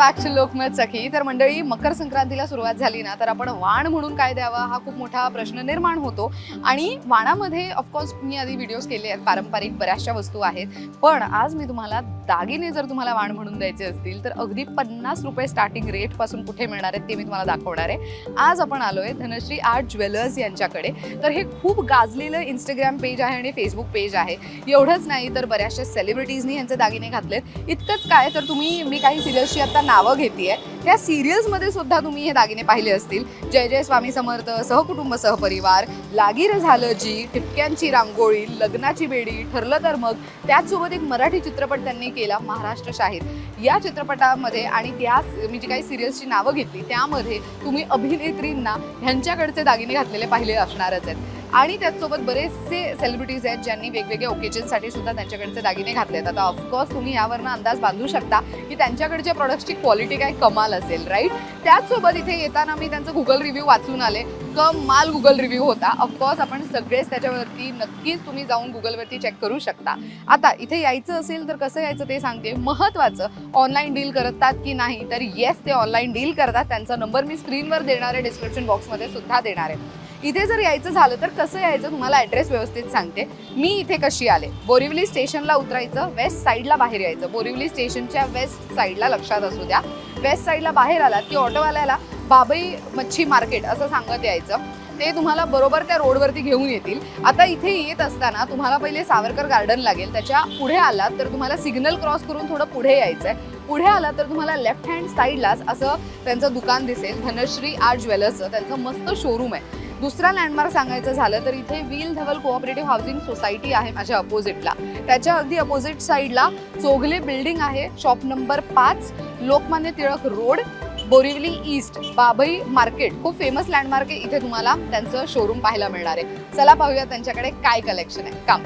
Back to Lokmat सखी. तर मंडळी मकर संक्रांतीला सुरुवात झाली ना तर आपण वाण म्हणून काय द्यावा हा खूप मोठा प्रश्न निर्माण होतो. आणि वाणामध्ये ऑफकोर्स मी आधी व्हिडिओज केले आहेत पारंपरिक बऱ्याचशा वस्तू आहेत. पण आज मी तुम्हाला दागिने जर तुम्हाला वाण म्हणून द्यायचे असतील तर अगदी पन्नास रुपये स्टार्टिंग रेटपासून कुठे मिळणार आहेत ते मी तुम्हाला दाखवणार आहे. आज आपण आलो आहे धनश्री आर्ट ज्वेलर्स यांच्याकडे. तर हे खूप गाजलेलं इंस्टाग्राम पेज आहे आणि फेसबुक पेज आहे. एवढंच नाही तर बऱ्याचशा सेलिब्रिटीजनी यांचे दागिने घातलेत. इतकंच काय तर तुम्ही मी काही सिरियसशी आता नावं घेते त्या सिरियल्समध्ये सुद्धा तुम्ही हे दागिने पाहिले असतील. जय जय स्वामी समर्थ सहकुटुंब सहपरिवार. लागीर झालं जी ठिपक्यांची रांगोळी लग्नाची बेडी ठरलं तर मग. त्याचसोबत एक मराठी चित्रपट त्यांनी केला महाराष्ट्र शाहीर. या चित्रपटामध्ये आणि त्या मी जी काही सिरियल्सची नावं घेतली त्यामध्ये तुम्ही अभिनेत्रींना ह्यांच्याकडचे दागिने घातलेले पाहिले असणारच आहेत. आणि त्याचसोबत बरेचसे सेलिब्रिटीज आहेत ज्यांनी वेगवेगळ्या ओकेजनसाठी सुद्धा त्यांच्याकडचे दागिने घातले आहेत. आता ऑफकोर्स तुम्ही यावरनं अंदाज बांधू शकता की त्यांच्याकडच्या प्रॉडक्टची क्वालिटी काय कमाल असेल राईट त्याचसोबत इथे येताना मी त्यांचं गुगल रिव्ह्यू वाचून आले. कमाल गुगल रिव्ह्यू होता. ऑफकोर्स आपण सगळेच त्याच्यावरती नक्कीच तुम्ही जाऊन गुगलवरती चेक करू शकता. आता इथे यायचं असेल तर कसं यायचं ते सांगते. महत्त्वाचं ऑनलाईन डील करतात की नाही तर येस ते ऑनलाईन डील करतात. त्यांचा नंबर मी स्क्रीनवर देणार आहे डिस्क्रिप्शन बॉक्समध्ये सुद्धा देणार आहे. इथे जर यायचं झालं तर कसं यायचं तुम्हाला ॲड्रेस व्यवस्थित सांगते. मी इथे कशी आले? बोरिवली स्टेशनला उतरायचं वेस्ट साईडला बाहेर यायचं. बोरिवली स्टेशनच्या वेस्ट साईडला लक्षात असू द्या. वेस्ट साईडला बाहेर आलात की ऑटोवाल्याला बाबई मच्छी मार्केट असं सांगत यायचं. ते तुम्हाला बरोबर त्या रोडवरती घेऊन येतील. आता इथे येत असताना तुम्हाला पहिले सावरकर गार्डन लागेल. त्याच्या पुढे आलात तर तुम्हाला सिग्नल क्रॉस करून थोडं पुढे यायचं आहे पुढे आला तर तुम्हाला लेफ्ट हँड साईडलाच असं त्यांचं दुकान दिसेल. धनश्री आर्ट ज्वेलर्सचं. त्यांचं मस्त शोरूम आहे. दुसरा लँडमार्क सांगायचं झालं तर इथे व्हील धवल कोऑपरेटिव्ह हाऊसिंग सोसायटी आहे माझ्या अपोजिटला त्याच्या अगदी अपोजिट साईडला चोगले बिल्डिंग आहे शॉप नंबर पाच Lokmanya Tilak road Borivali east Babai market खूप फेमस लँडमार्क आहे. इथे तुम्हाला त्यांचं शोरूम पाहायला मिळणार आहे. चला पाहूया त्यांच्याकडे काय कलेक्शन आहे. काम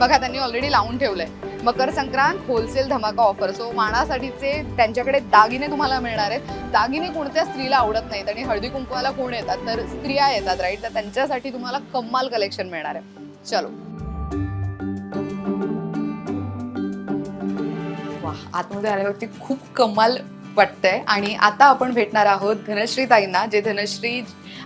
बघा त्यांनी ऑलरेडी लावून ठेवलंय. मकर संक्रांत होलसेल धमाका ऑफर सो माणासाठीचे त्यांच्याकडे दागिने तुम्हाला मिळणार आहेत. दागिने कोणत्या स्त्रीला आवडत नाहीत आणि हळदी कुंकवाला कोण येतात? तर स्त्रिया येतात राईट तर त्यांच्यासाठी तुम्हाला कमाल कलेक्शन मिळणार आहे. चलो. वा आतमध्ये आल्यावरती खूप कमाल वाटतंय. आणि आता आपण भेटणार आहोत धनश्री ताईंना जे धनश्री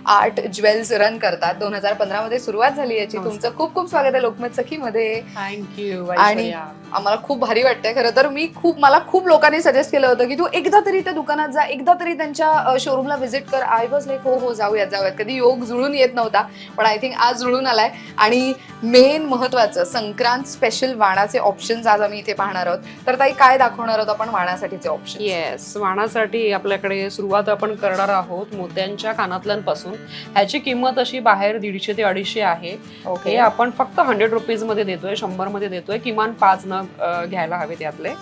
आर्ट ज्वेल्स रन करतात. दोन हजार पंधरा मध्ये सुरुवात झाली याची. तुमचं खूप खूप स्वागत आहे लोकमत सखीमध्ये. थँक्यू आणि आम्हाला खूप भारी वाटतंय खरं तर. मी खूप मला खूप लोकांनी सजेस्ट केलं होतं की तू एकदा तरी त्या दुकानात जा एकदा तरी त्यांच्या शोरूमला व्हिजिट कर. आय वॉज लाईक हो हो जाऊयात जाऊयात. कधी योग जुळून येत नव्हता पण आय थिंक आज जुळून आलाय. आणि मेन महत्वाचं संक्रांत स्पेशल वाणाचे ऑप्शन्स आज आम्ही इथे पाहणार आहोत. तर ताई काय दाखवणार आहोत आपण वाणासाठीचे ऑप्शन येस वाणासाठी आपल्याकडे सुरुवात आपण करणार आहोत मोत्यांच्या कानातल्यांपासून. ह्याची किंमत अशी बाहेर दीडशे ते अडीचशे आहे. हे ओके आपण फक्त हंड्रेड रुपीजमध्ये देतोय शंभरमध्ये देतोय किमान पाच नग घ्यायला हवे त्यातले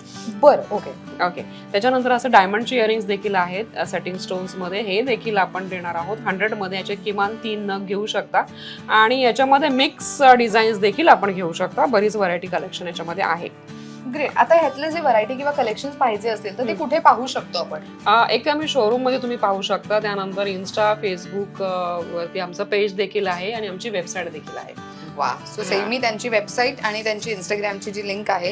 बरं ओके ओके त्याच्यानंतर असं डायमंडचे इयरिंग्स देखील आहेत सेटिंग स्टोन्समध्ये. हे देखील आपण देणार आहोत. हंड्रेडमध्ये याचे किमान तीन नग घेऊ शकता. आणि याच्यामध्ये मिक्स डिझाईन्स देखील आपण घेऊ शकता. बरीच व्हरायटी कलेक्शन याच्यामध्ये आहे. ग्रेट आता ह्यातले जे व्हरायटी किंवा कलेक्शन पाहिजे असतील तर ते. कुठे पाहू शकतो आपण? एक आम्ही शोरूममध्ये तुम्ही पाहू शकता. त्यानंतर इन्स्टा फेसबुक वरती आमचं पेज देखील आहे आणि आमची वेबसाईट देखील आहे. वा सो सेम मी त्यांची वेबसाईट आणि त्यांची इंस्टाग्रामची जी लिंक आहे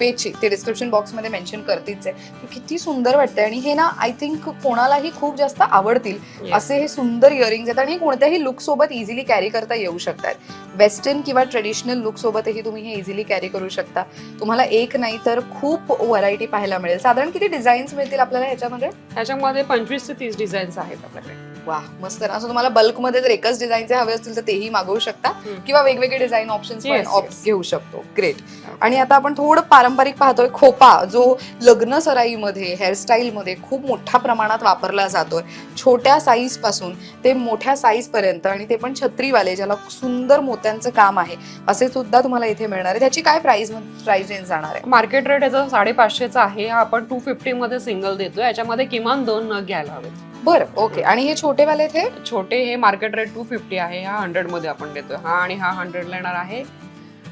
पेजची ते डिस्क्रिप्शन बॉक्समध्ये मेन्शन करतीच आहे. किती सुंदर वाटतंय. आणि हे ना आय थिंक कोणालाही खूप जास्त आवडतील. असे हे सुंदर इयरिंग्स आहेत. आणि हे कोणत्याही लुक सोबत इझिली कॅरी करता येऊ शकतात. वेस्टर्न किंवा ट्रेडिशनल लुक सोबतही तुम्ही हे इझिली कॅरी करू शकता. तुम्हाला एक नाही तर खूप व्हरायटी पाहायला मिळेल. साधारण किती डिझाईन्स मिळतील आपल्याला ह्याच्यामध्ये? त्याच्यामध्ये पंचवीस ते तीस डिझाईन्स आहेत आपल्याकडे. वा मस्त ना. असं तुम्हाला बल्कमध्ये जर एकच डिझाईनचे हवे असतील तर तेही मागवू शकता. किंवा वेगवेगळे डिझाईन ऑप्शन्स पण Yes, ऑप- yes. घेऊ शकतो. ग्रेट आणि आता आपण थोडं पारंपरिक पाहतोय खोपा जो लग्न सराईमध्ये हेअरस्टाईलमध्ये खूप मोठ्या प्रमाणात वापरला जातोय. छोट्या साईजपासून ते मोठ्या साईज पर्यंत आणि ते पण छत्रीवाले ज्याला सुंदर मोत्यांचं काम आहे असे सुद्धा तुम्हाला इथे मिळणार आहे. त्याची काय प्राइस प्राइस रेंज जाणार आहे? मार्केट रेट याचा साडेपाचशेचा आहे. हा आपण टू फिफ्टी मध्ये सिंगल देतोय. याच्यामध्ये किमान दोन नग घ्यायला हवेत. बरं ओके. आणि हे छोटेवाले थे? छोटे हे मार्केट रेट टू फिफ्टी आहे. हा हंड्रेडमध्ये आपण देतोय. हा आणि हा हंड्रेडला येणार आहे.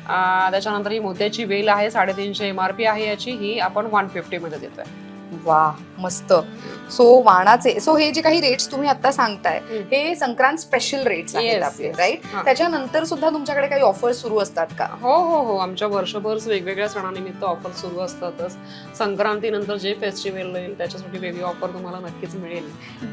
आ, त्याच्यानंतर ही मोत्याची वेल आहे साडेतीनशे एम आर पी आहे याची. ही आपण वन फिफ्टी मध्ये देतोय. वा मस्त. सो वाणाचे सो हे जे काही रेट्स तुम्ही आता सांगताय. हे संक्रांत स्पेशल रेट्स आहेत आपले. राईट. त्याच्यानंतर सुद्धा तुमच्याकडे काही ऑफर सुरू असतात का? हो हो हो. आमच्या वर्षभर वेगवेगळ्या सणानिमित्त ऑफर सुरू असतातच. संक्रांतीनंतर जे फेस्टिवल येईल त्याच्यासाठी वेगळी ऑफर तुम्हाला नक्कीच मिळेल.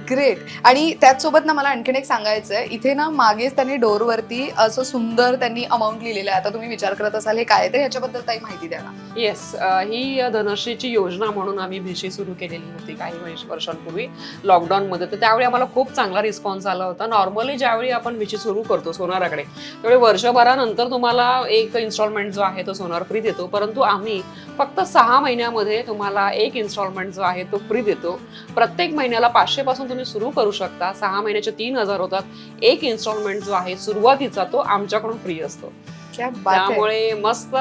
ग्रेट आणि त्याचसोबत ना मला आणखीन एक सांगायचं आहे इथे ना मागेच त्यांनी डोरवरती असं सुंदर त्यांनी अमाऊंट लिहिलेलं आहे. आता तुम्ही विचार करत असाल हे काय तर ह्याच्याबद्दल काही माहिती द्या ना. येस ही धनश्रीची योजना म्हणून आम्ही भिशी सुरू केलेली होती काही वर्षांपूर्वी लॉकडाऊन मध्ये. तर त्यावेळी आम्हाला खूप चांगला रिस्पॉन्स आला होता. नॉर्मली ज्यावेळी आपण भिशी सुरू करतो सोनाराकडे त्यावेळी वर्षभरानंतर तुम्हाला एक इन्स्टॉलमेंट जो आहे तो सोनार फ्री देतो. परंतु आम्ही फक्त सहा महिन्यामध्ये तुम्हाला एक इन्स्टॉलमेंट जो आहे तो फ्री देतो. प्रत्येक महिन्याला पाचशे पासून तुम्ही सुरू करू शकता. सहा महिन्याचे तीन हजार होतात. एक इन्स्टॉलमेंट जो आहे सुरुवातीचा तो आमच्याकडून फ्री असतो. त्यामुळे मस्त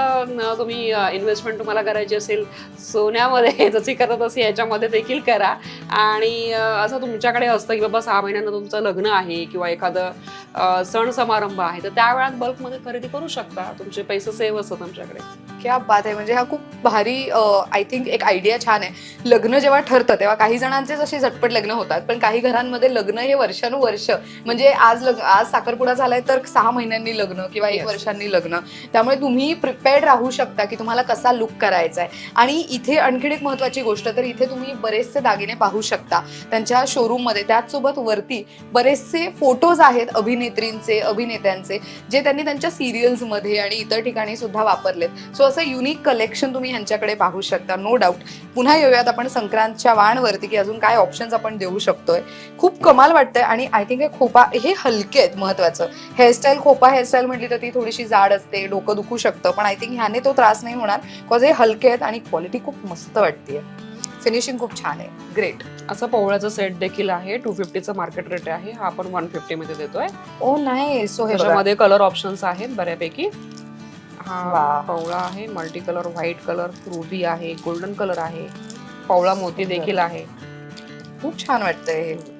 तुम्ही इन्व्हेस्टमेंट तुम्हाला करायची असेल सोन्यामध्ये जशी करत असेल याच्यामध्ये देखील करा. आणि असं तुमच्याकडे असतं की बाबा सहा महिन्यानं तुमचं लग्न आहे किंवा एखादं सण समारंभ आहे तर त्या वेळात बल्कमध्ये खरेदी करू शकता. तुमचे पैसे सेव्ह असतात तुमच्याकडे क्या बात आहे. म्हणजे हा खूप भारी आय थिंक एक आयडिया छान आहे. लग्न जेव्हा ठरतं तेव्हा काही जणांचे जसे झटपट लग्न होतात पण काही घरांमध्ये लग्न हे वर्षानुवर्ष म्हणजे आज लग्न आज साखरपुडा झालाय तर सहा महिन्यांनी लग्न किंवा एक. वर्षांनी लग्न. त्यामुळे तुम्ही प्रिपेअर्ड राहू शकता की तुम्हाला कसा लुक करायचा आहे आणि इथे आणखीन एक महत्वाची गोष्ट तर इथे तुम्ही बरेचसे दागिने पाहू शकता. त्यांच्या शोरूममध्ये त्याचसोबत वरती बरेचसे फोटोज आहेत अभिनेत्रींचे अभिनेत्यांचे जे त्यांनी त्यांच्या सिरियल्समध्ये आणि इतर ठिकाणी सुद्धा वापरलेत. सो असं युनिक कलेक्शन तुम्ही ह्यांच्याकडे पाहू शकता नो डाऊट पुन्हा येऊयात आपण संक्रांतच्या वाणवरती की अजून काय ऑप्शन्स आपण देऊ शकतोय. खूप कमाल वाटतंय आणि आय थिंक हे खोपा हे हलके आहेत महत्वाचं हेअरस्टाईल खोपा हेअरस्टाईल म्हटली तर ती थोडीशी जाड असते डोकं दुखू शकतं पण आय थिंक ह्याने तो त्रास नाही होणार. बिकॉज हे हलके आहेत आणि क्वालिटी खूप मस्त वाटते. फिनिशिंग खूप छान आहे. ग्रेट असं पोवळ्याचं सेट देखील आहे. टू फिफ्टीचं मार्केट रेट आहे. हा आपण वन फिफ्टी मध्ये देतोय. ओ नाही सो हे बघा. त्याच्यामध्ये कलर ऑप्शन्स आहेत बऱ्यापैकी. हा. पवळा आहे. Multi colour white colour ruby आहे गोल्डन कलर आहे. पवळा मोती. देखील आहे. खूप छान वाटतंय हे.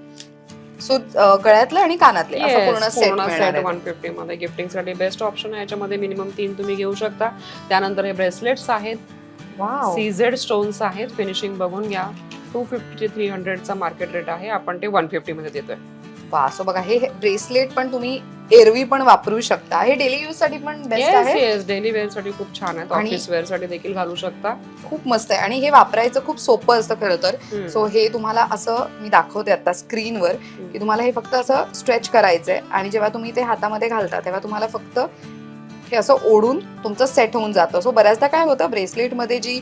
सो गळ्यातले आणि कानातले असं पूर्ण सेट मिळणार आहे. वन फिफ्टी मध्ये गिफ्टिंगसाठी बेस्ट ऑप्शन आहे. याच्यामध्ये मिनिमम तीन तुम्ही घेऊ शकता. त्यानंतर हे ब्रेसलेट्स आहेत. Wow. सीझेड स्टोन्स आहेत. फिनिशिंग बघून घ्या. टू फिफ्टी थ्री हंड्रेडचा मार्केट रेट आहे. आपण ते वन फिफ्टी मध्ये देतोय. वा सो बघा हे ब्रेसलेट पण तुम्ही एरवी पण वापरू शकता. हे डेली यूजसाठी पण बेस्ट आहे. येस डेली वेअरसाठी खूप छान आहेत. आणि- ऑफिस वेअरसाठी देखील घालू शकता. खूप मस्त आहे. आणि हे वापरायचं खूप सोपं असतं खरं तर. हम्म. सो हे तुम्हाला असं मी दाखवते आता स्क्रीनवर की तुम्हाला हे फक्त असं स्ट्रेच करायचंय. आणि जेव्हा तुम्ही ते हातामध्ये घालता तेव्हा तुम्हाला फक्त हे असं ओढून तुमचं सेट होऊन जातं. सो बऱ्याचदा काय होतं ब्रेसलेटमध्ये जी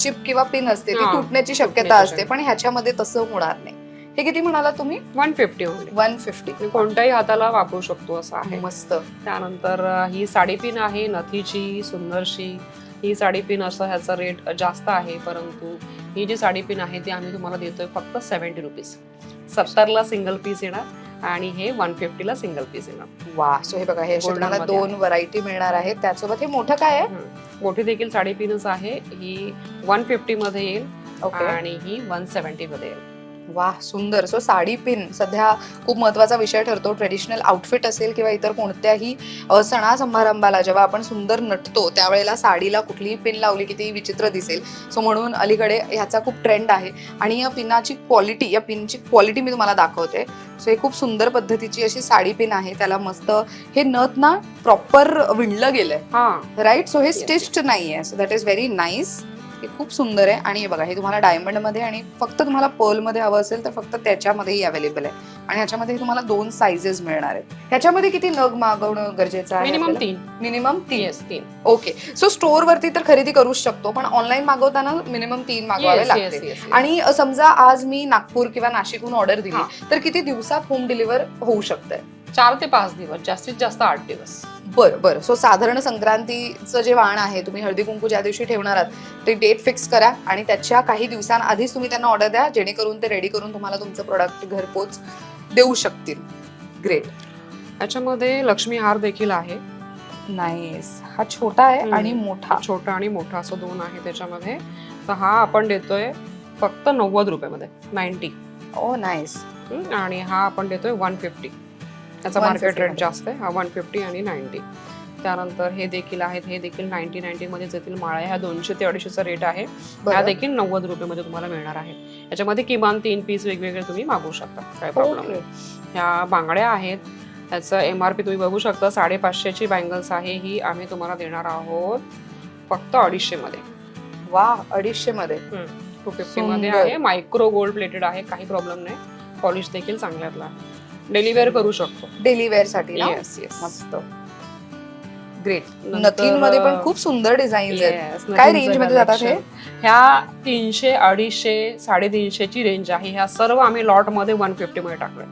चिप किंवा पिन असते ती हा, तुटण्याची शक्यता तुटण्याची असते पण ह्याच्यामध्ये तसं होणार नाही. हे किती म्हणाला तुम्ही? वन फिफ्टी वन फिफ्टी कोणत्याही हाताला वापरू शकतो असं आहे. मस्त. त्यानंतर ही साडी पिन आहे नथीची सुंदरशी. ही साडी पिन असं ह्याचा रेट जास्त आहे परंतु ही जी साडी पिन आहे ती आम्ही तुम्हाला देतोय फक्त सेव्हन्टी रुपीज सत्तरला सिंगल पीस येणार आणि हे वन फिफ्टीला सिंगल पीस येणार. वा सो हे बघा हे तुम्हाला दोन व्हरायटी मिळणार आहेत. त्यासोबत हे मोठं काय आहे? मोठी देखील साडी पिनच आहे. ही वन फिफ्टी मध्ये येईल ओके आणि ही वन सेव्हन्टी मध्ये येईल. वा सुंदर. सो साडी पिन सध्या खूप महत्त्वाचा विषय ठरतो. ट्रेडिशनल आउटफिट असेल किंवा इतर कोणत्याही सणा समारंभाला जेव्हा आपण सुंदर नटतो त्यावेळेला साडीला कुठलीही पिन लावली की ती विचित्र दिसेल. सो म्हणून अलीकडे ह्याचा खूप ट्रेंड आहे. आणि या पिनाची क्वालिटी या पिनची क्वालिटी मी तुम्हाला दाखवते. सो हे खूप सुंदर पद्धतीची अशी साडी पिन आहे. त्याला मस्त हे नथ ना प्रॉपर विणलं गेलंय. राईट सो हे स्टिच्ड नाहीये. So that is very nice हे खूप सुंदर आहे. आणि हे बघा हे तुम्हाला डायमंडमध्ये आणि फक्त तुम्हाला पर्लमध्ये हवं असेल तर फक्त त्याच्यामध्येही अवेलेबल आहे. आणि ह्याच्यामध्ये तुम्हाला दोन साइजेस मिळणार आहेत. ह्याच्यामध्ये किती नग मागवणं गरजेचं आहे मिनिमम तीन. मिनिमम तीन. ओके सो स्टोअर वरती तर खरेदी करूच शकतो पण ऑनलाईन मागवताना मिनिमम तीन मागवावे लागते. आणि समजा आज मी नागपूर किंवा नाशिकहून ऑर्डर दिली. तर किती दिवसात होम डिलिव्हर होऊ शकते चार ते पाच दिवस जास्तीत जास्त आठ दिवस. बरं बरं. सो साधारण संक्रांतीचं जे वाण आहे तुम्ही हळदी कुंकू ज्या दिवशी ठेवणार आहात ते डेट फिक्स करा आणि त्याच्या काही दिवसांआधीच तुम्ही त्यांना ऑर्डर द्या जेणेकरून ते रेडी करून तुम्हाला तुमचं प्रोडक्ट घरपोच देऊ शकतील. ग्रेट याच्यामध्ये लक्ष्मी हार देखील आहे. नाईस हा छोटा आहे. आणि मोठा. छोटा आणि मोठा असं दोन आहे त्याच्यामध्ये. तर हा आपण देतोय फक्त नव्वद रुपयामध्ये नाईन्टी ओ नाईस आणि हा आपण देतोय वन फिफ्टी त्याचा 150 मार्केट रेट. जास्त आहे. हा वन फिफ्टी आणि नाईन्टी त्यानंतर हे देखील आहेत. हे देखील नाईन्टी नाईन्टी मध्ये येतील माळा. ह्या दोनशे ते अडीचशेचा रेट आहे. ह्या देखील नव्वद रुपये तुम्हाला मिळणार आहेत याच्यामध्ये किमान तीन पीस वेगवेगळे तुम्ही मागवू शकता. काय प्रॉब्लेम. नाही. ह्या बांगड्या आहेत. त्याचं एम आर पी तुम्ही बघू शकता. साडेपाचशेची बँगल्स आहे. ही आम्ही तुम्हाला देणार आहोत फक्त अडीचशे मध्ये वा अडीचशे मध्ये टू फिफ्टी मध्ये. आहे. मायक्रो गोल्ड प्लेटेड आहे. काही प्रॉब्लेम नाही. पॉलिश देखील चांगल्यातला डेलिव्हर करू शकतो. डेली वेअरसाठी ना? येस येस मस्त. ग्रेट नथिंगमध्ये पण खूप सुंदर डिझाईन आहेत. काय range मध्ये जातात collection. ह्या तीनशे अडीचशे साडेतीनशेची रेंज आहे. ह्या सर्व आम्ही लॉटमध्ये वन फिफ्टी मध्ये टाकलोय.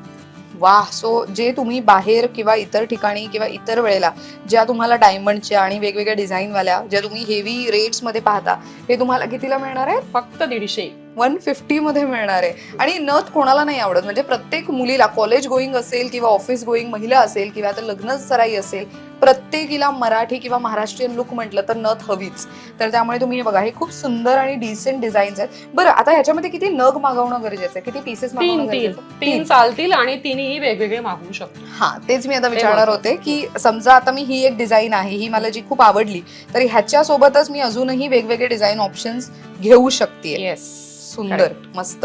वा सो जे तुम्ही बाहेर किंवा इतर ठिकाणी किंवा इतर वेळेला ज्या तुम्हाला डायमंडच्या आणि वेगवेगळ्या डिझाईन वाल्या ज्या तुम्ही हेवी रेट्समध्ये पाहता हे तुम्हाला कितीला मिळणार आहे फक्त दीडशे. वन फिफ्टी मध्ये मिळणार आहे. आणि नथ कोणाला नाही आवडत. म्हणजे प्रत्येक मुलीला कॉलेज गोईंग असेल किंवा ऑफिस गोईंग महिला असेल किंवा आता लग्न सराई असेल प्रत्येकीला मराठी किंवा महाराष्ट्रीयन लुक म्हटलं तर नथ हवीच. तर त्यामुळे तुम्ही हे बघा हे खूप सुंदर आणि डिसेंट डिझाईन्स आहेत. बरं आता ह्याच्यामध्ये किती नग मागवणं गरजेचं आहे? किती पीसेस तीन तीन. तीन चालतील आणि तिन्ही वेगवेगळे मागवू शकतो. हा तेच मी आता विचारणार होते की समजा आता मी ही एक डिझाईन आहे ही मला जी खूप आवडली तर ह्याच्या सोबतच मी अजूनही वेगवेगळे डिझाईन ऑप्शन्स घेऊ शकते येस सुंदर मस्त.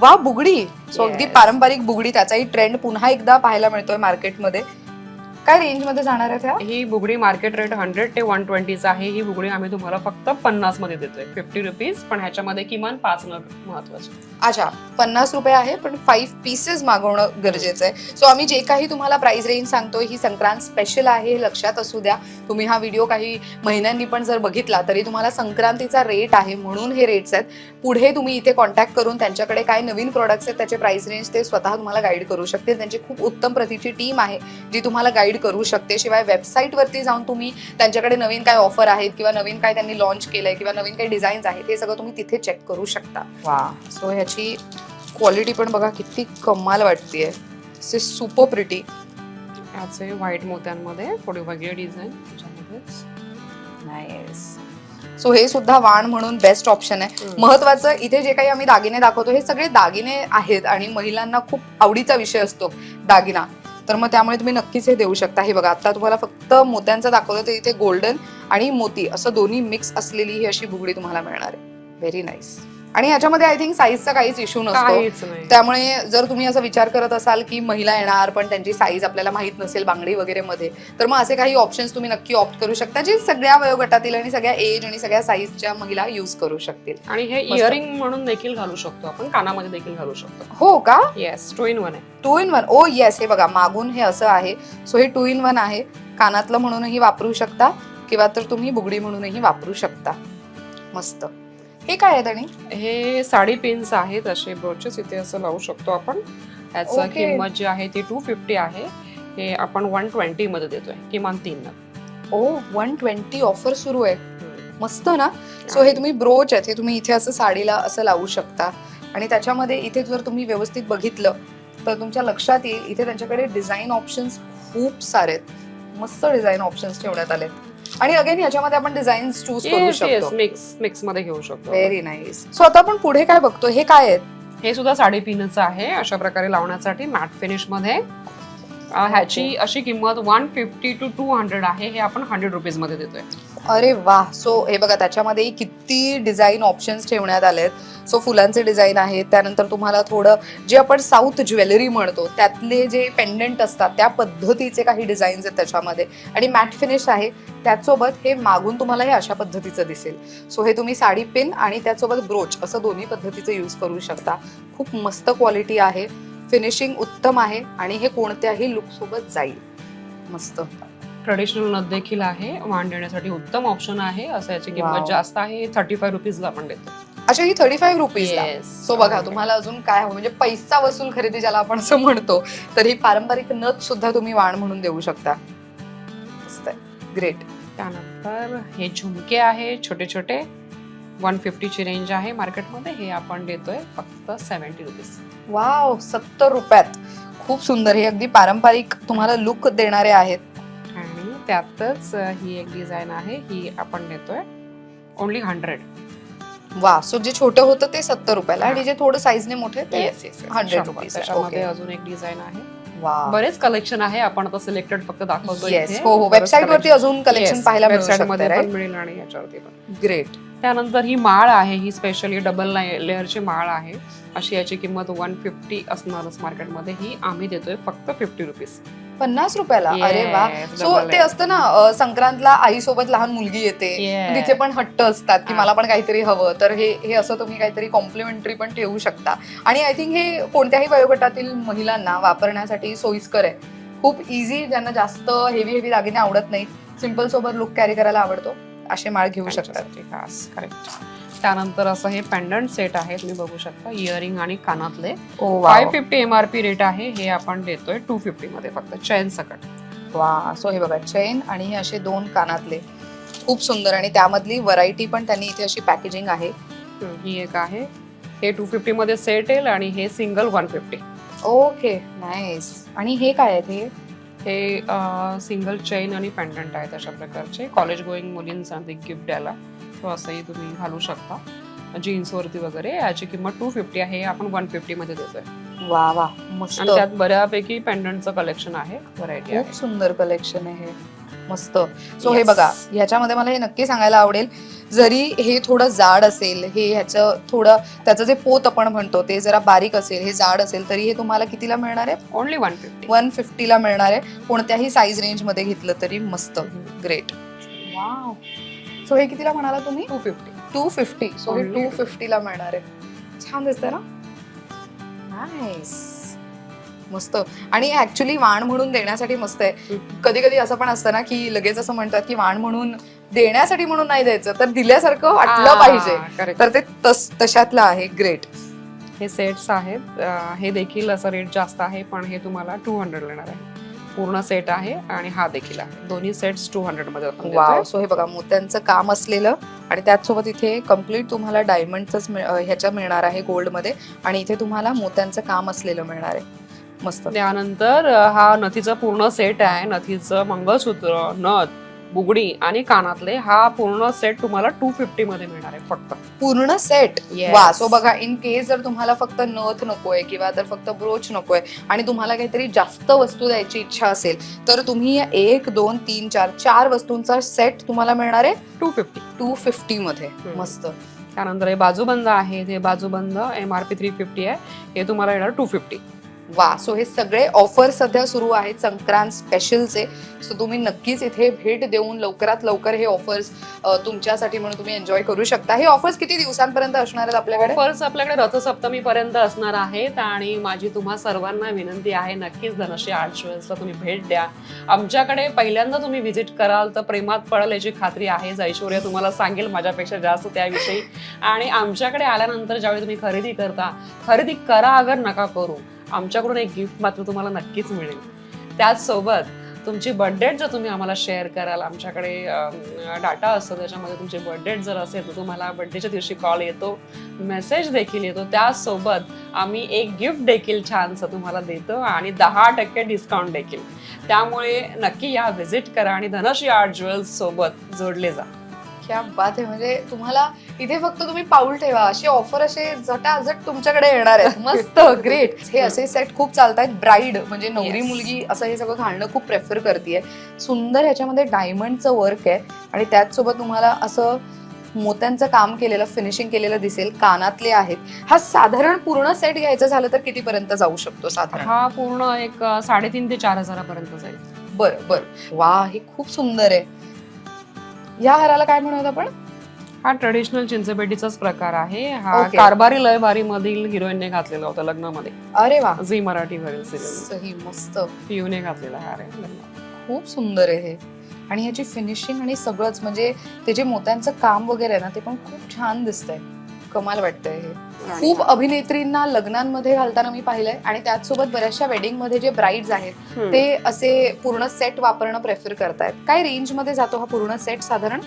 वा बुगडी. सो अगदी. पारंपरिक बुगडी त्याचाही ट्रेंड पुन्हा एकदा पाहायला मिळतोय मार्केटमध्ये काय रेंजमध्ये जाणार आहे त्या? ही बुगडी मार्केट रेट हंड्रेड ते वन ट्वेंटीचा आहे. ही बुगडी आम्ही तुम्हाला फक्त पन्नासमध्ये देतोय. फिफ्टी रुपीज पण ह्याच्यामध्ये किमान पाच नग महत्त्वाचे. अच्छा पन्नास रुपये आहे पण फाईव्ह पीसेस मागवणं गरजेचं आहे. सो आम्ही जे काही तुम्हाला प्राइस रेंज सांगतोय ही संक्रांत स्पेशल आहे हे लक्षात असू द्या. तुम्ही हा व्हिडिओ काही महिन्यांनी पण जर बघितला तरी तुम्हाला संक्रांतीचा रेट आहे म्हणून हे रेट्स आहेत. पुढे तुम्ही इथे कॉन्टॅक्ट करून त्यांच्याकडे काय नवीन प्रोडक्ट्स आहेत त्याचे प्राइस रेंज ते स्वतः तुम्हाला गाईड करू शकते त्यांची खूप उत्तम प्रतीची टीम आहे जी तुम्हाला गाईड करू शकते. शिवाय वेबसाईट वरती जाऊन तुम्ही त्यांच्याकडे नवीन काय ऑफर आहेत किंवा नवीन काय त्यांनी लॉन्च केलंय किंवा नवीन काही डिझाईन्स आहेत हे सगळं तुम्ही तिथे चेक करू शकता. वा. सो ह्याची क्वालिटी पण बघा किती कमाल वाटतेय. से सुपर प्रिटी ह्याचे व्हाईट मोत्यांमध्ये थोडी वेगळी डिझाईन त्याच्यामध्येच सो हे सुद्धा वाण म्हणून बेस्ट ऑप्शन आहे. महत्वाचं इथे जे काही आम्ही दागिने दाखवतो हे सगळे दागिने आहेत आणि महिलांना खूप आवडीचा विषय असतो दागिना. तर मग त्यामुळे तुम्ही नक्कीच हे देऊ शकता. हे बघा आता तुम्हाला फक्त मोत्यांचं दाखवलं तर इथे गोल्डन आणि मोती असं दोन्ही मिक्स असलेली ही अशी बुगडी तुम्हाला मिळणार आहे. व्हेरी नाईस आणि ह्याच्यामध्ये आय थिंक साईजचा काहीच इश्यू नसतो. काहीच नाही. त्यामुळे जर तुम्ही असा विचार करत असाल की महिला येणार पण त्यांची साईज आपल्याला माहीत नसेल बांगडी वगैरे मध्ये तर मग असे काही ऑप्शन्स तुम्ही नक्की ऑप्ट करू शकता जे सगळ्या वयोगटातील आणि सगळ्या एज आणि सगळ्या साईजच्या महिला युज करू शकतील. आणि हे मस्त. इयरिंग म्हणून देखील घालू शकतो आपण कानामध्ये देखील घालू शकतो. हो का? येस टू इन वन आहे. Two in one oh yes हे बघा मागून हे असं आहे. सो हे टू इन वन आहे. कानातलं म्हणूनही वापरू शकता किंवा तर तुम्ही बुगडी म्हणूनही वापरू शकता. मस्त. हे काय आहे आणि? हे साडी पिन्स आहेत असे ब्रोचेस इथे असं लावू शकतो आपण. याचं Okay. किंमत जी आहे ती टू फिफ्टी आहे. हे आपण वन ट्वेंटी मध्ये देतोय किमान तीन नग. ओ वन ट्वेंटी ऑफर सुरू आहे. मस्त ना? सो हे तुम्ही ब्रोच आहेत हे तुम्ही इथे असं साडीला असं लावू शकता. आणि त्याच्यामध्ये इथे जर तुम्ही व्यवस्थित बघितलं तर तुमच्या लक्षात येईल इथे त्यांच्याकडे डिझाईन ऑप्शन्स खूप सारे आहेत. मस्त डिझाईन ऑप्शन्स ठेवण्यात आले आणि अगेन ह्याच्यामध्ये आपण डिझाईन चूज करू शकतो. मिक्स मिक्समध्ये घेऊ शकतो. व्हेरी नाईस सो आता आपण पुढे काय बघतो? हे काय आहेत? हे सुद्धा साडी पिनच आहे अशा प्रकारे लावण्यासाठी मॅट फिनिशमध्ये. ह्याची अशी किंमत one fifty two two hundred आहे हे आपण हंड्रेड रुपीजमध्ये देतोय. अरे वा सो हे बघा त्याच्यामध्ये किती डिझाईन ऑप्शन्स ठेवण्यात आलेत. सो फुलांचे डिझाईन आहेत त्यानंतर तुम्हाला थोडं जे आपण साऊथ ज्वेलरी म्हणतो त्यातले जे पेंडंट असतात त्या पद्धतीचे काही डिझाईन्स आहेत त्याच्यामध्ये. आणि मॅट फिनिश आहे त्याचसोबत हे मागून तुम्हाला हे अशा पद्धतीचं दिसेल. सो हे तुम्ही साडी पिन आणि त्याचसोबत ब्रोच असं दोन्ही पद्धतीचं यूज करू शकता. खूप मस्त क्वालिटी आहे. फिनिशिंग उत्तम आहे आणि हे कोणत्याही लुक सोबत जाईल. मस्त. ट्रेडिशनल नथ देखील आहे. वाण देण्यासाठी उत्तम ऑप्शन आहे. असं याची. किंमत जास्त आहे. थर्टी फाय रुपीजला आपण देतो. अच्छा ही थर्टी फाईव्ह रुपीज. सो बघा तुम्हाला अजून काय हवं? म्हणजे पैसा वसूल खरेदी ज्याला आपण असं म्हणतो तर ही पारंपरिक नथ सुद्धा तुम्ही वाण म्हणून देऊ शकता. ग्रेट त्यानंतर हे झुमके आहे छोटे छोटे वन फिफ्टीची रेंज आहे. मार्केटमध्ये हे आपण देतोय फक्त सेव्हन्टी रुपीज वाव सत्तर रुपयात. खूप सुंदर. हे अगदी पारंपरिक तुम्हाला लुक देणारे आहेत. आणि त्यातच ही एक डिझाईन आहे. ही आपण देतोय ओनली हंड्रेड वा सो जे छोटं होतं ते सत्तर रुपयाला आणि जे थोडं साईजने मोठे ते येस येस 100 rupees आहे. त्याच्यामध्ये Okay. अजून एक डिझाईन आहे. वा बरेच कलेक्शन आहे. आपण आता सिलेक्टेड फक्त दाखवतो येस हो हो. वेबसाईट वरती अजून कलेक्शन पाहायला मिळू शकते मिळेल आणि याच्यावरती पण. ग्रेट त्यानंतर ही माळ आहे ही स्पेशली डबल लेअरची माळ आहे. अशी याची किंमत वन फिफ्टी असणारच मार्केटमध्ये ही आम्ही देतोय फक्त फिफ्टी रुपीज पन्नास रुपयाला? अरे वा. सो ते. असतं ना संक्रांतला आई सोबत लहान मुलगी येते. तिचे पण हट्ट असतात की. मला पण काहीतरी हवं. तर हे हे असं तुम्ही काहीतरी कॉम्प्लिमेंटरी पण ठेवू शकता. आणि आय थिंक हे कोणत्याही वयोगटातील महिलांना वापरण्यासाठी सोयीस्कर आहे. खूप इझी ज्यांना जास्त हेवी हेवी दागिने आवडत नाही सिंपल सोबत लुक कॅरी करायला आवडतो. असे माळ घेऊ शकतात. खास करेक्ट त्यानंतर असं हे पेंडंट सेट आहे तुम्ही बघू शकता इयरिंग आणि कानातले. Five fifty M R P rate आहे हे आपण देतोय टू फिफ्टी मध्ये फक्त चैन सकट. वा सो हे बघा चेन आणि हे असे दोन कानातले. खूप सुंदर आणि त्यामधली व्हरायटी पण त्यांनी इथे अशी पॅकेजिंग आहे. ही एक आहे. हे टू फिफ्टी मध्ये सेट येईल आणि हे single one fifty okay nice आणि हे काय आहेत हे हे सिंगल चेन आणि पेंडंट आहेत अशा प्रकारचे. कॉलेज गोईंग मुलींसाठी गिफ्ट द्यायला. तो असंही तुम्ही घालू शकता. जीन्स वरती वगैरे याची किंमत टू फिफ्टी आहे. आपण वन फिफ्टी मध्ये देतोय. वा वा. मस्त. आणि त्यात बऱ्यापैकी पेंडंटचं कलेक्शन आहे. व्हरायटी खूप सुंदर कलेक्शन आहे मस्त. सो हे. बघा ह्याच्यामध्ये मला हे नक्की सांगायला आवडेल. जरी हे थोडं जाड असेल हे ह्याचं थोडं त्याचं जे पोत आपण म्हणतो ते जरा बारीक असेल हे जाड असेल तरी हे तुम्हाला कितीला मिळणार आहे? ओनली वन फिफ्टी वन फिफ्टीला मिळणार आहे. कोणत्याही साईज रेंजमध्ये घेतलं तरी मस्त. ग्रेट वाव सो हे कितीला म्हणाला तुम्ही? Two fifty two fifty so हे टू 250. फिफ्टीला मिळणार आहे. छान दिसतंय ना? नाईस मस्त. आणि ऍक्च्युली वाण म्हणून देण्यासाठी मस्त आहे. कधी कधी असं पण असतं ना की लगेच असं म्हणतात की वाण म्हणून देण्यासाठी म्हणून नाही द्यायचं तर दिल्यासारखं वाटलं पाहिजे. तर ते तस तशातलं आहे ग्रेट हे सेट्स आहेत. हे देखील असं रेट जास्त आहे पण हे तुम्हाला टू हंड्रेड येणार आहे. पूर्ण सेट आहे आणि हा देखील आहे. दोन्ही सेट्स टू हंड्रेडमध्ये सो हे बघा मोत्यांचं काम असलेलं आणि त्याचसोबत इथे कंप्लीट तुम्हाला डायमंडच ह्याच्या मिळणार आहे गोल्डमध्ये आणि इथे तुम्हाला मोत्यांचं काम असलेलं मिळणार आहे. मस्त. त्यानंतर हा नथीचा पूर्ण सेट आहे. नथीचं मंगळसूत्र नथ बुगडी आणि कानातले हा पूर्ण सेट तुम्हाला टू फिफ्टी मध्ये मिळणार आहे फक्त. पूर्ण सेट Yes. वा सो बघा इन केस जर तुम्हाला फक्त नथ नकोय किंवा जर फक्त ब्रोच नकोय आणि तुम्हाला काहीतरी जास्त वस्तू द्यायची इच्छा असेल तर तुम्ही या एक दोन तीन चार चार वस्तूंचा सेट तुम्हाला मिळणार आहे टू फिफ्टी टू फिफ्टी मध्ये. हम्म. मस्त. त्यानंतर हे बाजूबंद आहे हे बाजूबंद M R P three fifty आहे हे तुम्हाला येणार टू फिफ्टी वा. सो हे सगळे ऑफर सध्या सुरू आहेत संक्रांत स्पेशलचे सो तुम्ही नक्कीच इथे भेट देऊन लवकरात लवकर हे ऑफर्स तुमच्यासाठी म्हणून तुम्ही एन्जॉय करू शकता. हे ऑफर्स किती दिवसांपर्यंत असणार आहेत आपल्याकडे? ऑफर्स आपल्याकडे रथसप्तमीपर्यंत असणार आहेत आणि माझी तुम्हा सर्वांना विनंती आहे नक्कीच धनश्री आर्ट ज्वेल्सला तुम्ही भेट द्या. आमच्याकडे पहिल्यांदा तुम्ही व्हिजिट कराल तर प्रेमात पडेल याची खात्री आहे. ऐश्वर्या तुम्हाला सांगेल माझ्यापेक्षा जास्त त्याविषयी. आणि आमच्याकडे आल्यानंतर ज्यावेळी तुम्ही खरेदी करता खरेदी करा अगर नका करू. आमच्याकडून एक गिफ्ट मात्र तुम्हाला नक्कीच मिळेल. त्याचसोबत तुमची बर्थडेट जर तुम्ही आम्हाला शेअर कराल आमच्याकडे डाटा असतो त्याच्यामध्ये तुमची बर्थडेट जर असेल तर तुम्हाला बर्थडेच्या दिवशी कॉल येतो मेसेज देखील येतो. त्यासोबत आम्ही एक गिफ्ट देखील छानसं तुम्हाला देतो आणि दहा टक्के डिस्काउंट देखील. त्यामुळे नक्की या व्हिजिट करा आणि धनश्री आर्ट ज्वेल्स सोबत जोडले जा. क्या बात आहे. म्हणजे तुम्हाला इथे फक्त तुम्ही पाऊल ठेवा. असे ऑफर असे झटाझट तुमच्याकडे येणार आहेत. मस्त ग्रेट हे असे सेट खूप चालतात ब्राईड म्हणजे नवरी Yes. मुलगी असं हे सगळं घालणं खूप प्रेफर करते सुंदर ह्याच्यामध्ये डायमंडचं वर्क आहे. आणि त्याचसोबत तुम्हाला असं मोत्यांचं काम केलेलं फिनिशिंग केलेलं दिसेल. कानातले आहेत. हा साधारण पूर्ण सेट घ्यायचं झालं तर कितीपर्यंत जाऊ शकतो साधारण? हा पूर्ण एक अं, साडेतीन ते चार हजारापर्यंत जाईल. बर बर. वा हे खूप सुंदर आहे. या हाराला काय म्हणत आपण? हा ट्रेडिशनल चिंचपेटीचाच प्रकार आहे. हा Okay. कारभारी लयबारी मधील हिरोईनने घातलेला होता लग्नामध्ये. अरे वा. झी मराठी वरील सिरियल सही मस्त. पियूने घातलेला हार आहे लग्नात. खूप सुंदर आहे हे. आणि ह्याची फिनिशिंग आणि सगळंच म्हणजे ते जे मोत्यांचं काम वगैरे आहे ना ते पण खूप छान दिसतंय. कमाल वाटतंय हे. खूप अभिनेत्रींना लग्नांमध्ये घालताना मी पाहिलंय आणि त्याचसोबत बऱ्याचशा वेडिंगमध्ये जे ब्राईड्स आहेत. ते असे पूर्ण सेट वापरणं प्रेफर करतायत. काय रेंजमध्ये जातो हा पूर्ण सेट साधारण?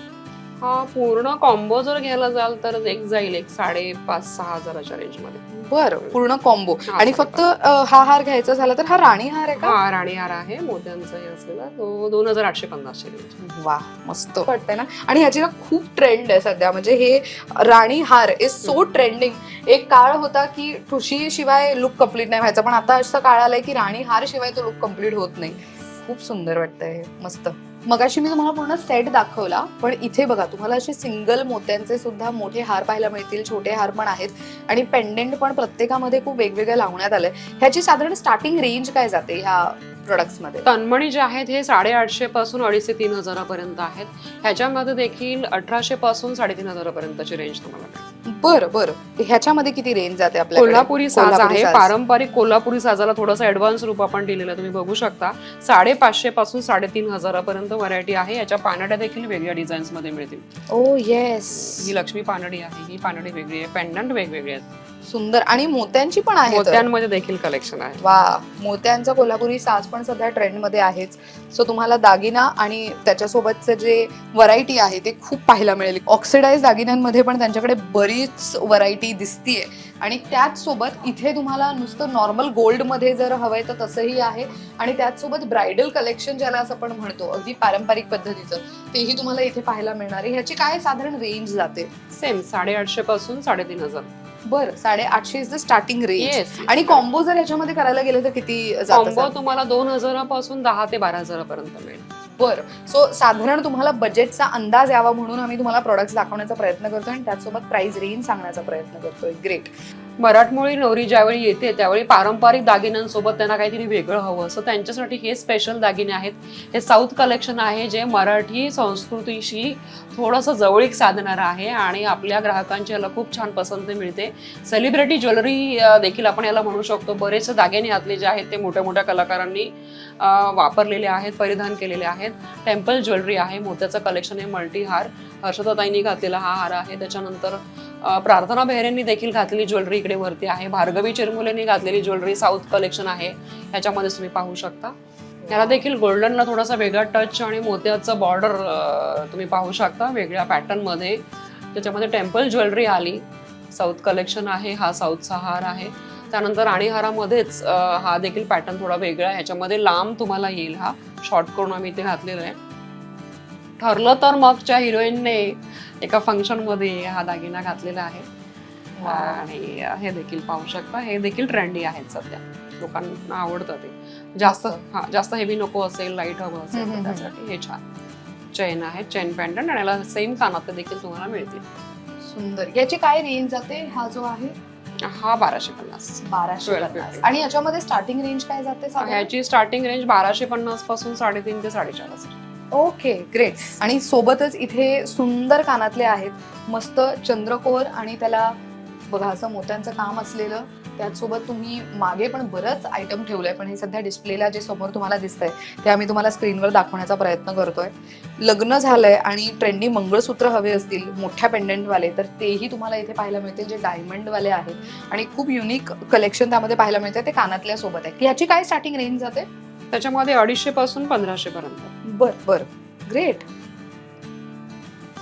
हा पूर्ण कॉम्बो जर घ्यायला जाल तर एक जाईल एक साडे पाच सहा हजाराच्या रेंजमध्ये. बरं पूर्ण कॉम्बो आणि फक्त अ, हा हार घ्यायचा झाला तर हा राणी हार आहे का? हा राणी हार आहे मोत्यांचा हे असलेला. तो दोन हजार आठशे पन्नासची रेंज वा मस्त. वाटतंय ना? आणि ह्याची ना खूप ट्रेंड आहे सध्या. म्हणजे हे राणी हार इज सो ट्रेंडिंग एक काळ होता की ठुशी शिवाय लुक कंप्लीट नाही व्हायचा. पण आता असं काळ आलाय की राणी हार शिवाय तो लुक कंप्लीट होत नाही. खूप सुंदर वाटतंय हे. मस्त. मगाशी मी तुम्हाला पूर्ण सेट दाखवला पण इथे बघा तुम्हाला असे सिंगल मोत्यांचे सुद्धा मोठे हार पाहायला मिळतील छोटे हार पण आहेत. आणि पेंडेंट पण प्रत्येकामध्ये खूप वेगवेगळे लावण्यात आले ह्याची साधारण स्टार्टिंग रेंज काय जाते? ह्या प्रोडक्ट्समध्ये. तन्मणी जे आहेत हे साडेआठशे पासून अडीचशे तीन हजारापर्यंत आहेत. ह्याच्यामध्ये देखील अठराशे पासून साडेतीन हजारापर्यंतची रेंज तुम्हाला बरं बरं. ह्याच्यामध्ये किती रेंज जाते आपल्या कोल्हापुरी साज आहे पारंपरिक कोल्हापुरी साजाला थोडंसं ऍडव्हान्स रूप आपण दिलेलं तुम्ही बघू शकता. साडेपाचशे पासून साडेतीन हजारापर्यंत व्हरायटी आहे. याच्या पानड्या देखील वेगळ्या डिझाईन्समध्ये मिळतील. ओ येस ही लक्ष्मी पानडी आहे. ही पानडी वेगळी आहे. पेंडंट वेगवेगळे आहेत. सुंदर. आणि मोत्यांची पण आहे तर. मोत्यांमध्ये देखील कलेक्शन आहे. वा मोत्यांचा कोल्हापुरी साज पण सध्या ट्रेंडमध्ये आहेच. सो तुम्हाला दागिना आणि त्याच्यासोबतचं जे व्हरायटी आहे ते खूप पाहायला मिळेल. ऑक्सिडाइज दागिन्यांमध्ये पण त्यांच्याकडे बरीच व्हरायटी दिसतीये. आणि त्याच सोबत इथे तुम्हाला नुसतं नॉर्मल गोल्डमध्ये जर हवंय तर तसंही आहे. आणि त्याचसोबत ब्रायडल कलेक्शन ज्याला असं आपण म्हणतो अगदी पारंपरिक पद्धतीचं तेही तुम्हाला इथे पाहायला मिळणार आहे. ह्याची काय साधारण रेंज जाते? सेम साडेआठशे पासून साडेतीन हजार. बरं साडे आठशे इज द स्टार्टिंग रेंज. आणि कॉम्बो जर ह्याच्यामध्ये करायला गेले तर किती कॉम्बो तुम्हाला दोन हजारापासून दहा ते बारा हजारापर्यंत मिळेल. बरं. सो साधारण तुम्हाला बजेटचा अंदाज यावा म्हणून आम्ही तुम्हाला प्रोडक्ट्स दाखवण्याचा प्रयत्न करतोय आणि त्याचसोबत प्राइस रेंज सांगण्याचा प्रयत्न करतोय. ग्रेट मराठमोळी नवरी ज्यावेळी येते त्यावेळी पारंपरिक दागिन्यांसोबत त्यांना काहीतरी वेगळं हवं. असं त्यांच्यासाठी हे स्पेशल दागिने आहेत. हे साऊथ कलेक्शन आहे जे मराठी संस्कृतीशी थोडंसं जवळीक साधणारं आहे आणि आपल्या ग्राहकांची याला खूप छान पसंती मिळते. सेलिब्रिटी ज्वेलरी देखील आपण याला म्हणू शकतो. बरेचसे दागिने आतले जे आहेत ते मोठ्या मोठ्या कलाकारांनी वापरलेले आहेत परिधान केलेले आहेत. टेम्पल ज्वेलरी आहे मोत्याचं कलेक्शन आहे मल्टी हार हर्षदाताईंनी घातलेला हा हार आहे. त्याच्यानंतर प्रार्थना बेहरेंनी देखील घातलेली ज्वेलरी इकडे वरती आहे. भार्गवी चिरमुलेंनी घातलेली ज्वेलरी साऊथ कलेक्शन आहे. ह्याच्यामध्ये तुम्ही पाहू शकता. याला देखील गोल्डनला थोडासा वेगळा टच आणि मोत्याचं बॉर्डर तुम्ही पाहू शकता. वेगळ्या पॅटर्नमध्ये त्याच्यामध्ये टेम्पल ज्वेलरी आली. साऊथ कलेक्शन आहे. हा साऊथचा हार आहे. त्यानंतर राणीहारामध्येच हा देखील पॅटर्न थोडा वेगळा आहे. ह्याच्यामध्ये लांब तुम्हाला येईल हा. शॉर्ट करून आम्ही इथे घातलेला आहे. ठरलं तर मगच्या हिरोईनने एका फंक्शनमध्ये हा दागिना घातलेला आहे. आणि हे देखील पाहू शकता. हे देखील ट्रेंडी आहेत सध्या. लोकांना आवडतं ते. जास्त हा जास्त हेवी नको असेल लाइट हवं असेल त्यासाठी हे छान. चेन आहे. चेन पॅन्डंट आणि याला सेम कानात देखील तुम्हाला मिळतील. सुंदर. याची काय रेंज जाते? हा जो आहे? हा बाराशे पन्नास. बाराशे पन्नास. आणि याच्यामध्ये स्टार्टिंग रेंज काय जाते? ह्याची स्टार्टिंग रेंज बाराशे पन्नासपासून साडेतीन ते साडेचार असेल ओके ग्रेट आणि सोबतच इथे सुंदर कानातले आहेत मस्त चंद्रकोर आणि त्याला बघा असं मोत्यांचं काम असलेलं. त्याचसोबत तुम्ही मागे पण बरंच आयटम ठेवलंय पण हे सध्या डिस्प्लेला जे समोर तुम्हाला दिसतंय ते आम्ही तुम्हाला स्क्रीनवर दाखवण्याचा प्रयत्न करतोय. लग्न झालंय आणि ट्रेंडी मंगळसूत्र हवे असतील मोठ्या पेंडंटवाले तर तेही तुम्हाला इथे पाहायला मिळतील जे डायमंडवाले आहेत. आणि खूप युनिक कलेक्शन त्यामध्ये पाहायला मिळते ते कानातल्या सोबत आहे. ह्याची काय स्टार्टिंग रेंज जाते? त्याच्यामध्ये अडीचशे पासून पंधराशे पर्यंत. बर बर. ग्रेट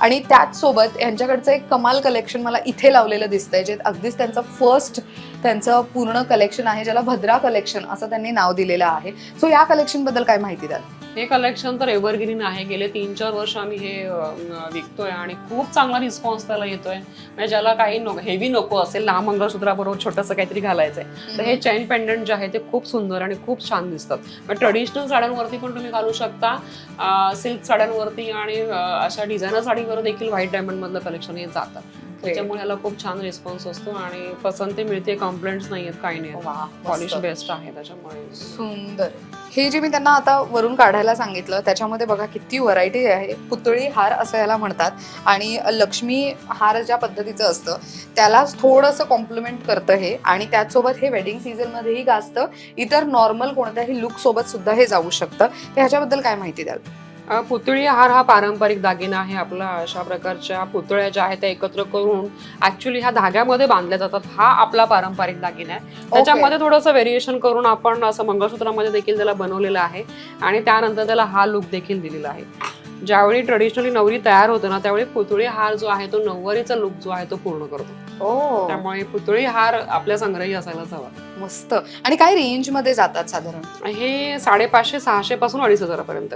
आणि त्याच सोबत यांच्याकडचं एक कमाल कलेक्शन मला इथे लावलेलं दिसतंय जे अगदीच त्यांचं फर्स्ट त्यांचं पूर्ण कलेक्शन आहे ज्याला भद्रा कलेक्शन असं त्यांनी नाव दिलेलं आहे. सो या कलेक्शनबद्दल काय माहिती द्याल? हे कलेक्शन तर एव्हरग्रीन आहे. गेले तीन चार वर्ष आम्ही हे विकतोय आणि खूप चांगला रिस्पॉन्स त्याला येतोय. म्हणजे ज्याला काही नको हेवी नको असेल लहान मंगळसूत्राबरोबर छोटंसं काहीतरी घालायचंय तर हे चेन पेंडंट जे आहे ते खूप सुंदर आणि खूप छान दिसतात. ट्रेडिशनल साड्यांवरती पण तुम्ही घालू शकता. सिल्क साड्यांवरती आणि अशा डिझायनर साडीवर देखील व्हाईट डायमंड मधलं कलेक्शन हे जातं. त्याच्यामुळे याला खूप छान रिस्पॉन्स असतो आणि पसंती मिळते कम्प्लेंट्स नाही आहेत काही नाही पॉलिश. बेस्ट आहे त्याच्यामुळे. सुंदर. हे जे मी त्यांना आता वरून काढायला सांगितलं त्याच्यामध्ये बघा किती व्हरायटी आहे. पुतळी हार असं याला म्हणतात आणि लक्ष्मी हार ज्या पद्धतीचं असतं त्यालाच थोडंसं कॉम्प्लिमेंट करतं हे आणि त्याचसोबत हे वेडिंग सीझनमध्येही गाजतं. इतर नॉर्मल कोणत्याही लुक सोबत सुद्धा हे जाऊ शकतं. ह्याच्याबद्दल काय माहिती द्याल? पुतळी हार हा पारंपरिक दागिना आहे. आपला अशा प्रकारच्या पुतळ्या ज्या आहेत त्या एकत्र करून ऍक्च्युली ह्या धाग्यामध्ये बांधल्या जातात. हा आपला पारंपरिक दागिना आहे. त्याच्यामध्ये थोडंसं व्हेरिएशन करून आपण असं मंगळसूत्रामध्ये देखील त्याला बनवलेलं आहे आणि त्यानंतर त्याला हा लुक देखील दिलेला आहे. ज्यावेळी ट्रेडिशनली नवरी तयार होते ना त्यावेळी पुतळी हार जो आहे तो नऊवारीचा लुक जो आहे तो पूर्ण करतो. त्यामुळे पुतळी हार आपल्या संग्रही असायलाच हवा. मस्त. आणि काय रेंजमध्ये जातात साधारण? हे साडेपाचशे सहाशे पासून अडीच हजारापर्यंत.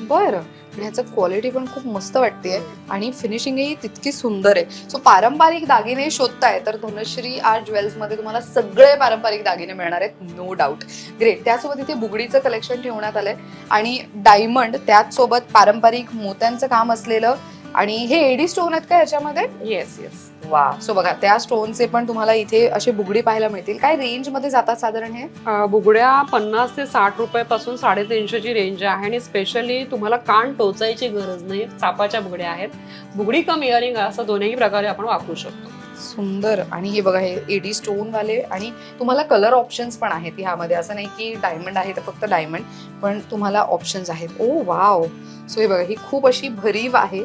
बरं. ह्याचं क्वालिटी पण खूप मस्त वाटतेय आणि फिनिशिंगही तितकी सुंदर आहे. सो पारंपरिक दागिने शोधताय तर धनश्री आर्ट ज्वेल्समध्ये तुम्हाला सगळे पारंपरिक दागिने मिळणार आहेत नो डाऊट ग्रेट त्यासोबत इथे बुगडीचं कलेक्शन ठेवण्यात आलंय. आणि डायमंड त्याच सोबत पारंपरिक मोत्यांचं काम असलेलं आणि हे एडी स्टोन आहेत का याच्यामध्ये? येस येस वा. सो बघा त्या स्टोनचे पण तुम्हाला इथे असे बुगडी पाहायला मिळतील. काय रेंजमध्ये जातात साधारण हे? बुगड्या पन्नास ते साठ रुपयापासून साडेतीनशेची रेंज आहे आणि स्पेशली तुम्हाला कान टोचायची गरज नाही चापाच्या बुगड्या आहेत. बुगडी कम इयरिंग असं दोन्ही प्रकारे आपण वापरू शकतो. सुंदर. आणि हे बघा हे एडी स्टोन वाले आणि तुम्हाला कलर ऑप्शन्स पण आहेत ह्यामध्ये. असं नाही की डायमंड आहे तर फक्त डायमंड पण तुम्हाला ऑप्शन्स आहेत. ओ वाव. सो हे बघा ही खूप अशी भरीव आहे.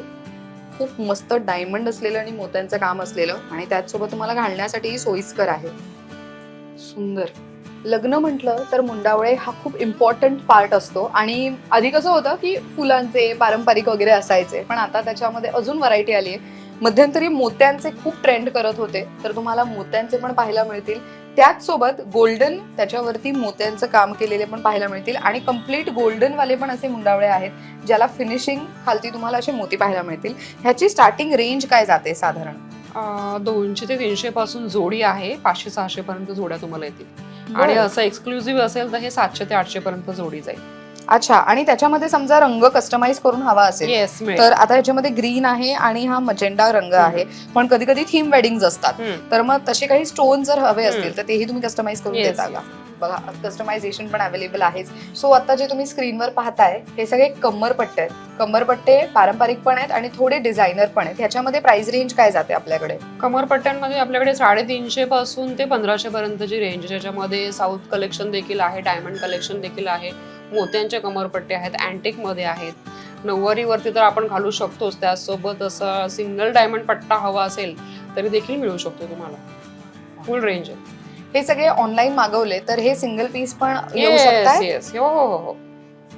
खूप मस्त डायमंड असलेलं आणि मोत्यांचं काम असलेलं आणि त्याचसोबत तुम्हाला घालण्यासाठीही सोयीस्कर आहे. सुंदर. लग्न म्हटलं तर मुंडावळे हा खूप इम्पॉर्टंट पार्ट असतो. आणि आधी कसं होतं की फुलांचे पारंपरिक वगैरे असायचे पण आता त्याच्यामध्ये अजून व्हरायटी आली आहे मध्यंतरी मोत्यांचे खूप ट्रेंड करत होते. तर तुम्हाला मोत्यांचे पण पाहायला मिळतील. त्याच सोबत गोल्डन त्याच्यावरती मोत्यांचं काम केलेले पण पाहायला मिळतील आणि कंप्लीट गोल्डन वाले पण असे मुंडावळे आहेत ज्याला फिनिशिंग खालती तुम्हाला असे मोती पाहायला मिळतील. ह्याची स्टार्टिंग रेंज काय जाते साधारण? दोनशे ते तीनशे पासून जोडी आहे पाचशे सहाशे पर्यंत जोड्या तुम्हाला येतील. आणि. असं एक्सक्लुझिव्ह असेल तर हे सातशे ते आठशे पर्यंत जोडी जाईल. अच्छा आणि त्याच्यामध्ये समजा रंग कस्टमाइज करून हवा असेल येस तर आता ह्याच्यामध्ये ग्रीन आहे आणि हा मजेंडा रंग आहे. पण कधी कधी थीम वेडिंग असतात तर मग तसे काही स्टोन जर हवे असतील. तर तेही तुम्ही कस्टमाइज करून Yes, देता का? बघा कस्टमायझेशन पण अवेलेबल आहेच. सो आता जे तुम्ही स्क्रीनवर पाहताय हे सगळे कम्मरपट्टे आहेत. कम्मरपट्टे पारंपरिक पण आहेत आणि थोडे डिझायनर पण आहेत. ह्याच्यामध्ये प्राइस रेंज काय जाते आपल्याकडे? कमरपट्ट्यांमध्ये आपल्याकडे साडेतीनशे पासून ते पंधराशे पर्यंतची रेंज ज्याच्यामध्ये साऊथ कलेक्शन देखील आहे डायमंड कलेक्शन देखील आहे. मोत्यांचे कमरपट्टे आहेत अँटिकमध्ये आहेत. नऊवारीवरती तर आपण घालू शकतोच त्याचसोबत असं सिंगल डायमंड पट्टा हवा असेल तरी देखील मिळू शकतो तुम्हाला. फुल रेंज आहे. हे सगळे ऑनलाईन मागवले तर हे सिंगल पीस पण येऊ शकतात? येस हो हो हो हो.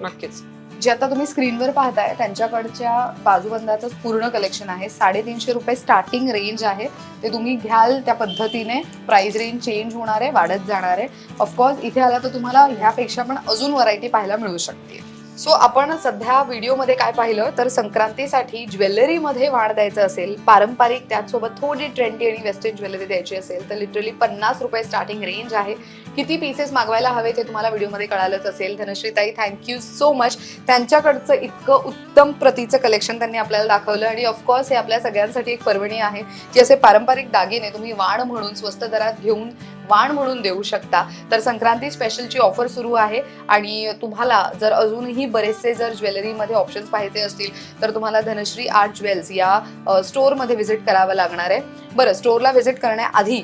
नक्कीच. जे आता तुम्ही स्क्रीनवर पाहताय त्यांच्याकडच्या बाजूबंदाचं पूर्ण कलेक्शन आहे. साडेतीनशे रुपये स्टार्टिंग रेंज आहे. ते तुम्ही घ्याल त्या पद्धतीने. प्राईज रेंज चेंज होणार आहे वाढत जाणार आहे. ऑफकोर्स इथे आला तर तुम्हाला ह्यापेक्षा पण अजून व्हरायटी पाहायला मिळू शकते सो आपण सध्या व्हिडिओमध्ये काय पाहिलं तर संक्रांतीसाठी ज्वेलरीमध्ये वाढ द्यायचं असेल पारंपरिक त्याचसोबत थोडी ट्रेंडी आणि वेस्टर्न ज्वेलरी द्यायची असेल तर लिटरली पन्नास रुपये स्टार्टिंग रेंज आहे. किती पीसेस मागवायला हवे ते तुम्हाला व्हिडिओमध्ये कळालंच असेल. धनश्रीताई थँक्यू सो मच त्यांच्याकडचं इतकं उत्तम प्रतीचं कलेक्शन त्यांनी आपल्याला दाखवलं. आणि ऑफकोर्स हे आपल्या सगळ्यांसाठी एक पर्वणी आहे की असे पारंपरिक दागिने तुम्ही वाण म्हणून स्वस्त दरात घेऊन वाण म्हणून देऊ शकता. तर संक्रांती स्पेशलची ऑफर सुरू आहे. आणि तुम्हाला जर अजूनही बरेचसे जर ज्वेलरीमध्ये ऑप्शन्स पाहायचे असतील तर तुम्हाला धनश्री आर्ट ज्वेल्स या स्टोरमध्ये स्टोअरमध्ये व्हिजिट करावं लागणार आहे. बरं स्टोअरला व्हिजिट करण्याआधी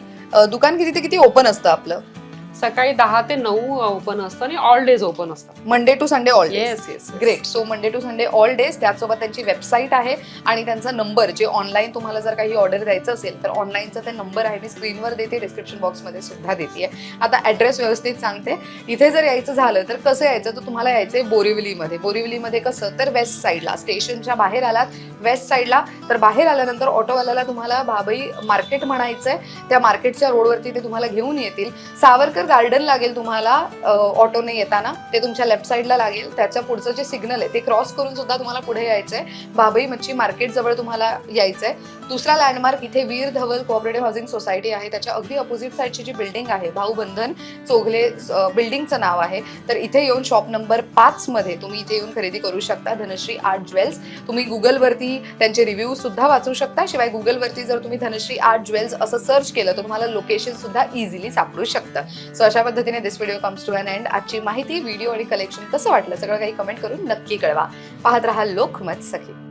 दुकान किती ते किती ओपन असतं आपलं? सकाळी दहा ते नऊ ओपन असतं आणि ऑल डेज ओपन असतं. Monday to Sunday all yes yes great so Monday to Sunday all days त्याचसोबत त्यांची वेबसाईट आहे आणि त्यांचा नंबर जे ऑनलाईन तुम्हाला जर काही ऑर्डर द्यायचं असेल तर ऑनलाईनचा ते नंबर आहे. मी स्क्रीनवर देते डिस्क्रिप्शन बॉक्समध्ये सुद्धा देते. आता ॲड्रेस व्यवस्थित सांगते. इथे जर यायचं झालं तर कसं यायचं? तर तुम्हाला यायचंय बोरिवलीमध्ये. बोरिवलीमध्ये कसं? तर वेस्ट साईडला स्टेशनच्या बाहेर आलात वेस्ट साईडला तर बाहेर आल्यानंतर ऑटोवाल्याला तुम्हाला भाबई मार्केट म्हणायचंय. त्या मार्केटच्या रोडवरती ते तुम्हाला घेऊन येतील. सावरकर गार्डन लागेल तुम्हाला ऑटोने येताना ते तुमच्या लेफ्ट साईडला लागेल. त्याच्या पुढचं जे सिग्नल आहे ते क्रॉस करून सुद्धा तुम्हाला पुढे यायचंय. बाबई मच्छी मार्केट जवळ तुम्हाला यायचंय. दुसरा लँडमार्क इथे Veer Dhaval cooperative housing society आहे. त्याच्या अगदी अपोजिट साईडची जी बिल्डिंग आहे भाऊबंधन चोगले बिल्डिंगचं नाव आहे. तर इथे येऊन शॉप नंबर पाच मध्ये तुम्ही इथे येऊन खरेदी करू शकता. धनश्री आर्ट ज्वेल्स तुम्ही गुगलवरती त्यांचे रिव्ह्यू सुद्धा वाचू शकता. शिवाय गुगलवरती जर तुम्ही धनश्री आर्ट ज्वेल्स असं सर्च केलं तर तुम्हाला लोकेशन सुद्धा इझिली सापडू शकतं. सो अशा पद्धतीने this video comes to an end आजची माहिती व्हिडिओ आणि कलेक्शन कसं वाटलं? सगळं काही कमेंट करून नक्की कळवा. पाहत राहा लोकमत सखी.